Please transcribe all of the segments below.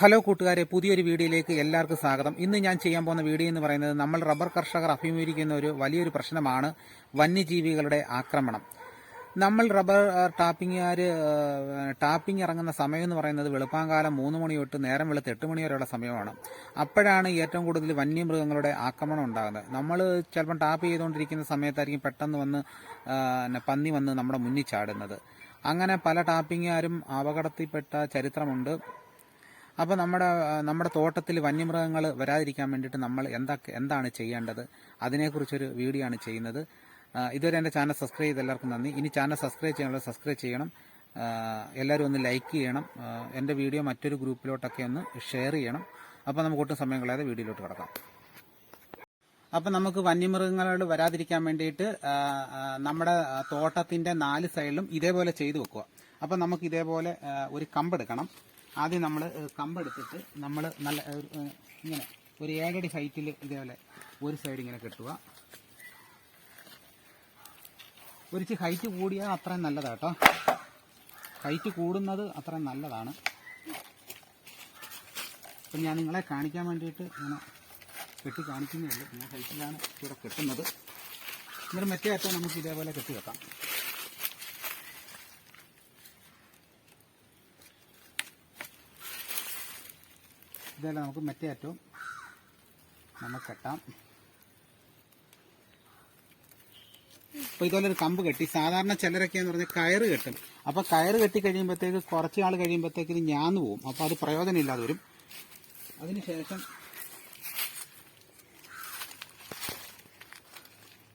Hello കൂട്ടുകാരെ പുതിയൊരു വീഡിയോയിലേക്ക് എല്ലാവർക്കും സ്വാഗതം. ഇന്ന് ഞാൻ ചെയ്യാൻ പോകുന്ന വീഡിയോ എന്ന് പറയുന്നത് നമ്മൾ റബ്ബർ കർഷകർ അഭിമുഖീകരിക്കുന്ന ഒരു വലിയൊരു പ്രശ്നമാണ് വന്യജീവികളുടെ ആക്രമണം. നമ്മൾ റബ്ബർ ടാപ്പിങ്ങുകാർ ടാപ്പിംഗ് ഇറങ്ങുന്ന സമയം എന്ന് പറയുന്നത് വെളുപ്പാങ്കാലം മൂന്ന് മണി തൊട്ട് നേരം വെളുത്ത് എട്ട് മണി വരെയുള്ള സമയമാണ്. അപ്പോഴാണ് ഏറ്റവും കൂടുതൽ വന്യമൃഗങ്ങളുടെ ആക്രമണം ഉണ്ടാകുന്നത്. നമ്മൾ ചിലപ്പം ടാപ്പ് ചെയ്തുകൊണ്ടിരിക്കുന്ന സമയത്തായിരിക്കും പെട്ടെന്ന് വന്ന് പന്നി വന്ന് നമ്മുടെ മുന്നിൽ ചാടുന്നത്. അങ്ങനെ പല ടാപ്പിങ്ങുകാരും അപകടത്തിൽപ്പെട്ട ചരിത്രമുണ്ട്. അപ്പോൾ നമ്മുടെ നമ്മുടെ തോട്ടത്തിൽ വന്യമൃഗങ്ങൾ വരാതിരിക്കാൻ വേണ്ടിയിട്ട് നമ്മൾ എന്താ എന്താണ് ചെയ്യേണ്ടത്? അതിനെക്കുറിച്ചൊരു വീഡിയോ ആണ് ചെയ്യുന്നത്. ഇതുവരെ എന്റെ ചാനൽ സബ്സ്ക്രൈബ് ചെയ്ത് എല്ലാവർക്കും നന്ദി. ഇനി ചാനൽ സബ്സ്ക്രൈബ് ചെയ്യാനുള്ള സബ്സ്ക്രൈബ് ചെയ്യണം. എല്ലാവരും ഒന്ന് ലൈക്ക് ചെയ്യണം. എന്റെ വീഡിയോ മറ്റൊരു ഗ്രൂപ്പിലോട്ടൊക്കെ ഒന്ന് ഷെയർ ചെയ്യണം. അപ്പോൾ നമുക്ക് ഒട്ടും സമയം കളയാതെ വീഡിയോയിലോട്ട് കിടക്കാം. അപ്പം നമുക്ക് വന്യമൃഗങ്ങളോട് വരാതിരിക്കാൻ വേണ്ടിയിട്ട് നമ്മുടെ തോട്ടത്തിന്റെ നാല് സൈഡിലും ഇതേപോലെ ചെയ്തു വെക്കുക. അപ്പം നമുക്ക് ഇതേപോലെ ഒരു കമ്പെടുക്കണം ആദ്യം നമ്മൾ കമ്പെടുത്തിട്ട് നമ്മൾ നല്ല ഇങ്ങനെ ഒരു ഏഴടി ഹൈറ്റിൽ ഇതേപോലെ ഒരു സൈഡ് ഇങ്ങനെ കെട്ടുക. ഒരിച്ച് ഹൈറ്റ് കൂടിയാൽ അത്രയും നല്ലതാട്ടോ ഹൈറ്റ് കൂടുന്നത് അത്രയും നല്ലതാണ്. അപ്പം ഞാൻ നിങ്ങളെ കാണിക്കാൻ വേണ്ടിയിട്ട് ഇങ്ങനെ കെട്ടി കാണിക്കുന്നേ ഉള്ളൂ. ഞാൻ ഹൈറ്റിലാണ് ഇവിടെ കെട്ടുന്നത്. എന്നിട്ട് മറ്റേ അറ്റം നമുക്ക് ഇതേപോലെ കെട്ടി വെക്കാം. ഇതേപോലെ നമുക്ക് മറ്റേ അറ്റവും നമുക്ക് കെട്ടാം. അപ്പോൾ ഇതുപോലെ ഒരു കമ്പ് കെട്ടി. സാധാരണ ചിലരൊക്കെ എന്ന് പറഞ്ഞാൽ കയറ് കെട്ടും. അപ്പോൾ കയറ് കെട്ടി കഴിയുമ്പോഴത്തേക്ക് കുറച്ച് നാൾ കഴിയുമ്പോഴത്തേക്ക് ഇത് ഞാന്ന് പോവും. അപ്പോൾ അത് പ്രയോജനമില്ലാതെ വരും. അതിനുശേഷം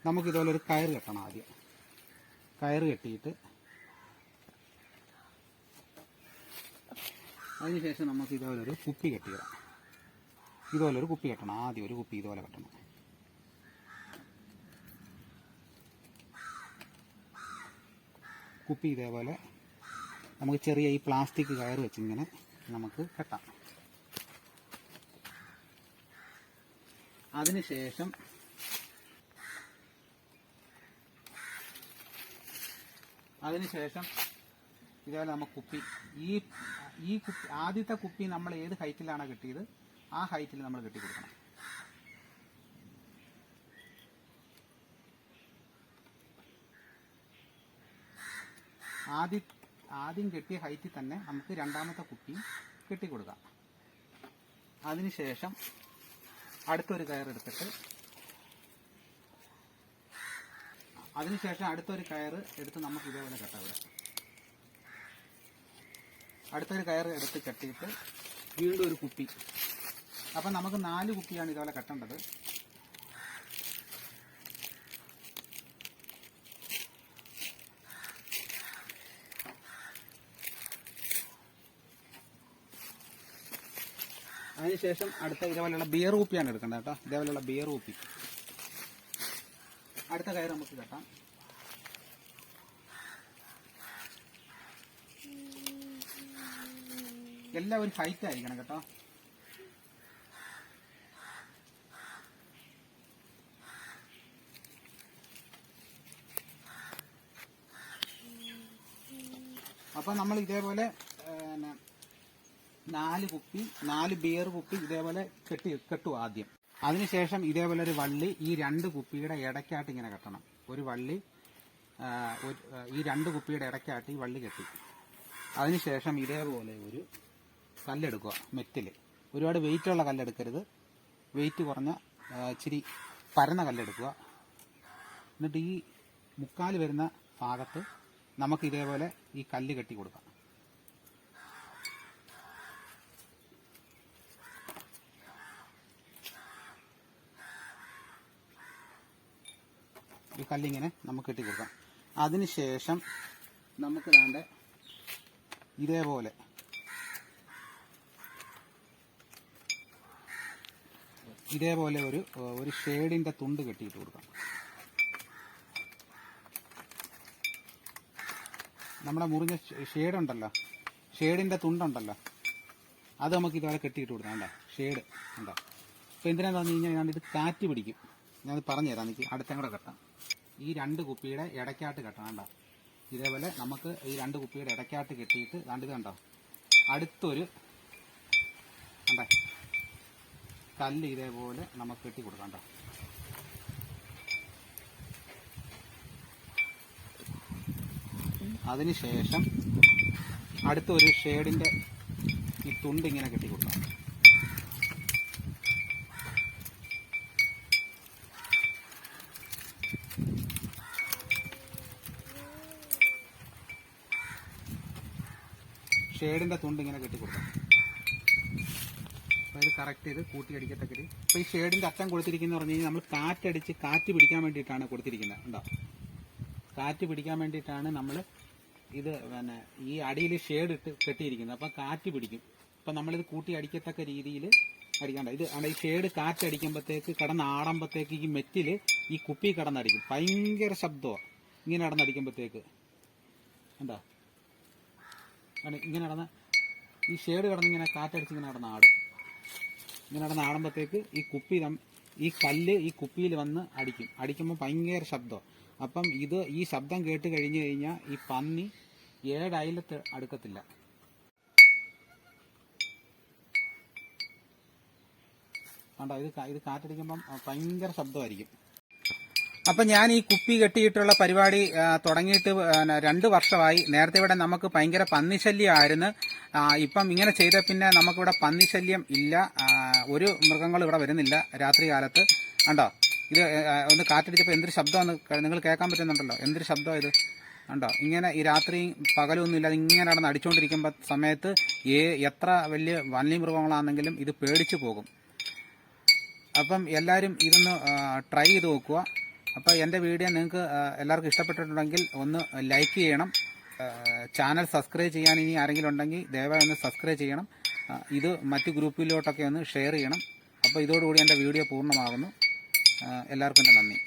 നമുക്ക് ഇതുപോലെ ഒരു കയറ് കെട്ടണം ആദ്യം. കയറ് കെട്ടിയിട്ട് അതിനുശേഷം നമുക്ക് ഇതുപോലെ ഒരു കുപ്പി കെട്ടിയിടാം. ഇതുപോലെ ഒരു കുപ്പി കെട്ടണം. ആദ്യം ഒരു കുപ്പി ഇതുപോലെ കെട്ടണം. കുപ്പി ഇതേപോലെ നമുക്ക് ചെറിയ ഈ പ്ലാസ്റ്റിക് കയർ വെച്ചിങ്ങനെ നമുക്ക് കെട്ടാം. അതിനുശേഷം അതിനുശേഷം ഇതേപോലെ നമുക്ക് കുപ്പി ഈ ഈ കുപ്പി ആദ്യത്തെ കുപ്പി നമ്മൾ ഏത് ഹൈറ്റിലാണ് കിട്ടിയത് ആ ഹൈറ്റിൽ നമ്മൾ കെട്ടി കൊടുക്കണം. ആദ്യ ആദ്യം കെട്ടിയ ഹൈറ്റിൽ തന്നെ നമുക്ക് രണ്ടാമത്തെ കുപ്പി കെട്ടിക്കൊടുക്കാം അതിനുശേഷം അടുത്തൊരു കയർ കയറെടുത്തിട്ട് അതിനുശേഷം അടുത്തൊരു കയർ എടുത്ത് നമുക്ക് ഇതേപോലെ കെട്ടാം ഇവിടെ. അടുത്തൊരു കയറ് എടുത്ത് കെട്ടിയിട്ട് വീണ്ടും ഒരു കുപ്പി. അപ്പം നമുക്ക് നാല് കുപ്പിയാണ് ഇതുപോലെ കെട്ടേണ്ടത്. അതിനുശേഷം അടുത്ത ഇതേപോലെയുള്ള ബിയർ കുപ്പിയാണ് എടുക്കേണ്ടത് കേട്ടോ. ഇതേപോലെയുള്ള ബിയർ കുപ്പി. അടുത്ത കയർ നമുക്ക് കെട്ടാം. എല്ലാം ഒരു ഹൈറ്റ് ആയിരിക്കണം കേട്ടോ. അപ്പൊ നമ്മൾ ഇതേപോലെ നാല് കുപ്പി നാല് ബിയർ കുപ്പി ഇതേപോലെ കെട്ടി കെട്ടും ആദ്യം. അതിനുശേഷം ഇതേപോലെ ഒരു വള്ളി ഈ രണ്ട് കുപ്പിയുടെ ഇടയ്ക്കായിട്ട് ഇങ്ങനെ കെട്ടണം. ഒരു വള്ളി ഈ രണ്ട് കുപ്പിയുടെ ഇടയ്ക്കായിട്ട് ഈ വള്ളി കെട്ടി. അതിനുശേഷം ഇതേപോലെ ഒരു കല്ലെടുക്കുക മെറ്റിൽ ഒരുപാട് വെയിറ്റുള്ള കല്ലെടുക്കരുത്. വെയിറ്റ് കുറഞ്ഞ ഇച്ചിരി പരന്ന കല്ലെടുക്കുക. എന്നിട്ട് ഈ മുക്കാൽ വരുന്ന ഭാഗത്ത് നമുക്ക് ഇതേപോലെ ഈ കല്ല് കെട്ടി കൊടുക്കാം. ഈ കല്ലിങ്ങനെ നമുക്ക് കെട്ടി കൊടുക്കാം. അതിനുശേഷം നമുക്ക് വേണ്ട ഇതേപോലെ ഇതേപോലെ ഒരു ഒരു ഷേഡിന്റെ തുണ്ട് കെട്ടിയിട്ട് കൊടുക്കാം. നമ്മുടെ മുറിഞ്ഞ ഷേഡ് ഉണ്ടല്ലോ ഷേഡിന്റെ തുണ്ടുണ്ടല്ലോ. അത് നമുക്ക് ഇതുപോലെ കെട്ടിയിട്ട് കൊടുക്കാം കണ്ടോ? ഷേഡ് ഉണ്ടോ അപ്പോൾ എന്തിനാന്ന് പറഞ്ഞു കഴിഞ്ഞാൽ ഞാൻ ഇത് കാറ്റ് പിടിക്കും. ഞാൻ പറഞ്ഞു തരാം എനിക്ക് അടുത്തും കൂടെ കെട്ടാം. ഈ രണ്ട് കുപ്പിയുടെ ഇടയ്ക്കാട്ട് കെട്ടണം കണ്ടോ? ഇതേപോലെ നമുക്ക് ഈ രണ്ട് കുപ്പിയുടെ ഇടയ്ക്കാട്ട് കെട്ടിയിട്ട് കണ്ടിത് കണ്ടോ? അടുത്തൊരു കണ്ടേ? കല്ല് ഇതേപോലെ നമുക്ക് കെട്ടി. കൊടുക്കാം കേട്ടോ അതിനുശേഷം അടുത്ത ഒരു ഷേഡിന്റെ ഈ തുണ്ട് ഇങ്ങനെ കെട്ടി കൊടുക്കാം ഷേഡിന്റെ തുണ്ട് ഇങ്ങനെ കെട്ടി കൊടുക്കാം അപ്പോൾ ഇത് കറക്റ്റ് ചെയ്ത് കൂട്ടി അടിക്കത്തക്കത് ഇപ്പോൾ ഈ ഷേഡിന്റെ അറ്റം കൊടുത്തിരിക്കുന്നത് പറഞ്ഞു കഴിഞ്ഞാൽ നമ്മൾ കാറ്റടിച്ച് കാറ്റ് പിടിക്കാൻ വേണ്ടിയിട്ടാണ് കൊടുത്തിരിക്കുന്നത്. ഉണ്ടോ കാറ്റ് പിടിക്കാൻ വേണ്ടിയിട്ടാണ് നമ്മൾ ഇത് പിന്നെ ഈ അടിയിൽ ഷേഡ് ഇട്ട് കെട്ടിയിരിക്കുന്നത്. അപ്പോൾ കാറ്റ് പിടിക്കും. അപ്പം നമ്മളിത് കൂട്ടി അടിക്കത്തക്ക രീതിയിൽ അടിക്കണ്ട. ഇത് ഈ ഷേഡ് കാറ്റടിക്കുമ്പോഴത്തേക്ക് കിടന്ന് ആടുമ്പോഴത്തേക്ക് ഈ മെറ്റിൽ ഈ കുപ്പി കടന്നടിക്കും. ഭയങ്കര ശബ്ദമാണ് ഇങ്ങനെ കിടന്നടിക്കുമ്പോഴത്തേക്ക് എന്താ ഇങ്ങനെ നടന്ന ഈ ഷേഡ് കടന്നിങ്ങനെ കാറ്റടിച്ച് ഇങ്ങനെ നടന്ന് ആടും. ഇങ്ങനെ നടന്ന് ഈ കുപ്പി ഈ കല്ല് ഈ കുപ്പിയിൽ വന്ന് അടിക്കും. അടിക്കുമ്പോൾ ഭയങ്കര ശബ്ദം. അപ്പം ഇത് ഈ ശബ്ദം കേട്ട് കഴിഞ്ഞു കഴിഞ്ഞാൽ ഈ പന്നി ഏഴയലത്ത് അടുക്കത്തില്ല. കണ്ടോ? ഇത് ഇത് കാറ്റടിക്കുമ്പം ഭയങ്കര ശബ്ദമായിരിക്കും. അപ്പൊ ഞാൻ ഈ കുപ്പി കെട്ടിയിട്ടുള്ള പരിപാടി തുടങ്ങിയിട്ട് രണ്ടു വർഷമായി. നേരത്തെ ഇവിടെ നമുക്ക് ഭയങ്കര പന്നിശല്യമായിരുന്നു. ഇപ്പം ഇങ്ങനെ ചെയ്ത പിന്നെ നമുക്കിവിടെ പന്നിശല്യം ഇല്ല. ഒരു മൃഗങ്ങളും ഇവിടെ വരുന്നില്ല രാത്രി കാലത്ത് കണ്ടോ? ഇത് ഒന്ന് കാറ്റടിച്ചപ്പോൾ എന്തൊരു ശബ്ദമാണ് നിങ്ങൾ കേൾക്കാൻ പറ്റുന്നുണ്ടല്ലോ. എന്തൊരു ശബ്ദമാണ് ഇത്? കണ്ടോ? ഇങ്ങനെ ഈ രാത്രിയും പകലൊന്നും ഇല്ലാതെ ഇങ്ങനെ നടന്ന് അടിച്ചുകൊണ്ടിരിക്കുമ്പോൾ സമയത്ത് ഏ എത്ര വലിയ വന്യ മൃഗങ്ങളാണെങ്കിലും ഇത് പേടിച്ചു പോകും. അപ്പം എല്ലാവരും ഇതൊന്ന് ട്രൈ ചെയ്ത് നോക്കുക. അപ്പോൾ എന്റെ വീഡിയോ നിങ്ങൾക്ക് എല്ലാവർക്കും ഇഷ്ടപ്പെട്ടിട്ടുണ്ടെങ്കിൽ ഒന്ന് ലൈക്ക് ചെയ്യണം. ചാനൽ സബ്സ്ക്രൈബ് ചെയ്യാൻ ഇനി ആരെങ്കിലും ഉണ്ടെങ്കിൽ ദയവായി ഒന്ന് സബ്സ്ക്രൈബ് ചെയ്യണം. ഇത് മറ്റ് ഗ്രൂപ്പിലോട്ടൊക്കെ ഒന്ന് ഷെയർ ചെയ്യണം. അപ്പോൾ ഇതോടുകൂടി എന്റെ വീഡിയോ പൂർണമാകുന്നു. എല്ലാവർക്കും എന്റെ നന്ദി.